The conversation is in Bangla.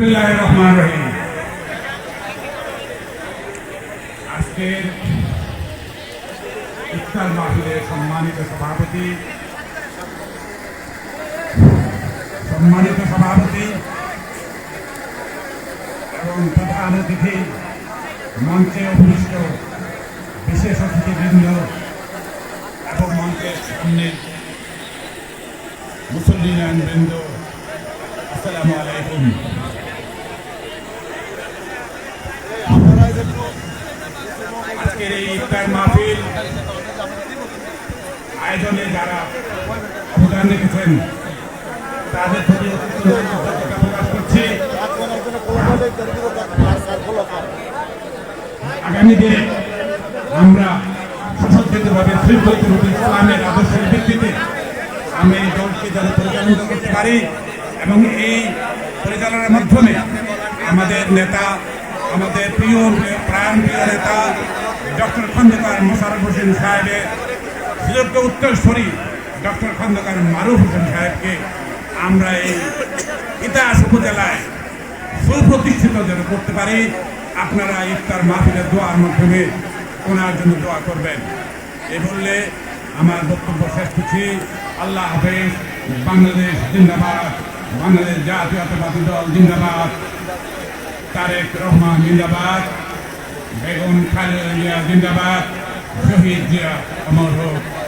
বিসমিল্লাহির রহিম। আজকের ইফতার মাহফিলের সম্মানিত সভাপতি সম্মানিত সভাপতি এবং প্রধান অতিথি মঞ্চে উপবিষ্ট বিশেষ অতিথিবৃন্দ এবং মঞ্চের সামনে মুসল্লিয়ান বৃন্দ আসসালামু আলাইকুম। আজকের এই ইফতার মাহফিল আয়োজনে যারা অবদান রেখেছেন, তাদের প্রতি প্রকাশ করছি। আগামী দিনে আমরা সুসজ্জিতভাবে রূপে ইসলামের আদর্শের ভিত্তিতে আমি এই দলকে যেন পরিচালিত করতে পারি এবং এই পরিচালনার মাধ্যমে আমাদের নেতা, আমাদের প্রিয় প্রাণ প্রিয় নেতা ডক্টর খন্দকার মোশারফ হোসেন সাহেবের সুযোগ্য উত্তরস্বরী ডক্টর খন্দকার মারুফ হোসেন সাহেবকে আমরা এই ইতিহাস উপজেলায় সুপ্রতিষ্ঠিত যেন করতে পারি। আপনারা ইফতার মাহফিলের দোয়ার মাধ্যমে ওনার জন্য দোয়া করবেন। এ বললে আমার বক্তব্য শেষ করছি। আল্লাহ হাফেজ, বাংলাদেশ জিন্দাবাদ, বাংলাদেশ জাতীয়তাবাদী দল জিন্দাবাদ। তারেক রহমান জিন্দাবাদ। বেগম খালেদা জিয়া জিন্দাবাদ শহীদ জিয়া অমর হোক